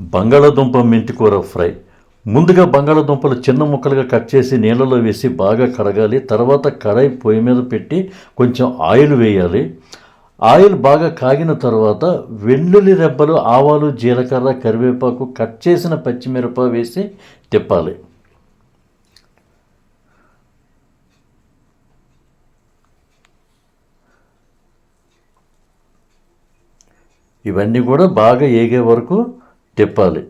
బంగాళాదుంప మెంతికూర ఫ్రై. ముందుగా బంగాళాదుంపలు చిన్న ముక్కలుగా కట్ చేసి నీళ్ళలో వేసి బాగా కడగాలి. తర్వాత కడాయి పొయ్యి మీద పెట్టి కొంచెం ఆయిల్ వేయాలి. ఆయిల్ బాగా కాగిన తర్వాత వెల్లుల్లి రెబ్బలు ఆవాలు జీలకర్ర కరివేపాకు కట్ చేసిన పచ్చిమిరప వేసి తిప్పాలి. ఇవన్నీ కూడా బాగా ఏగే వరకు తిప్పాలి.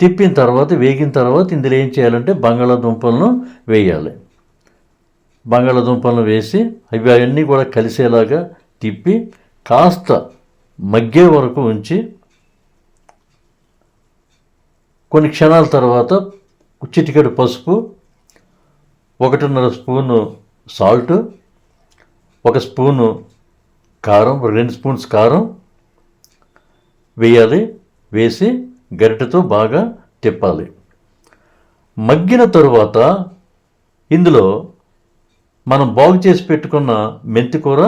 తిప్పిన తర్వాత వేగిన తర్వాత ఇందులో ఏం చేయాలంటే బంగాళాదుంపలను వేయాలి. బంగాళాదుంపలను వేసి అవి అవన్నీ కూడా కలిసేలాగా తిప్పి కాస్త మగ్గే వరకు ఉంచి కొన్ని క్షణాల తర్వాత చిటికెడు పసుపు ఒకటిన్నర స్పూను సాల్ట్ ఒక స్పూను కారం రెండు స్పూన్స్ కారం వేయాలి. వేసి గరిటెతో బాగా తిప్పాలి. మగ్గిన తరువాత ఇందులో మనం బాగు చేసి పెట్టుకున్న మెంతికూర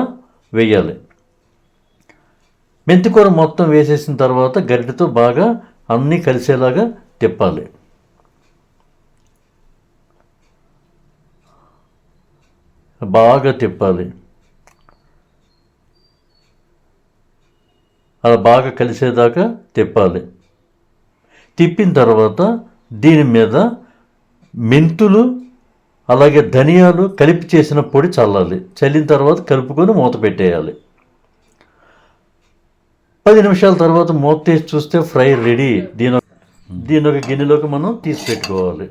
వేయాలి. మెంతికూర మొత్తం వేసేసిన తర్వాత గరిటెతో బాగా అన్నీ కలిసేలాగా తిప్పాలి. బాగా తిప్పాలి. అలా బాగా కలిసేదాకా తిప్పాలి. తిప్పిన తర్వాత దీని మీద మెంతులు అలాగే ధనియాలు కలిపి చేసిన పొడి చల్లాలి. చల్లిన తర్వాత కలుపుకొని మూత పెట్టేయాలి. పది నిమిషాల తర్వాత మూత తీసి చూస్తే ఫ్రై రెడీ. దీని దీని ఒక గిన్నెలోకి మనం తీసి పెట్టుకోవాలి.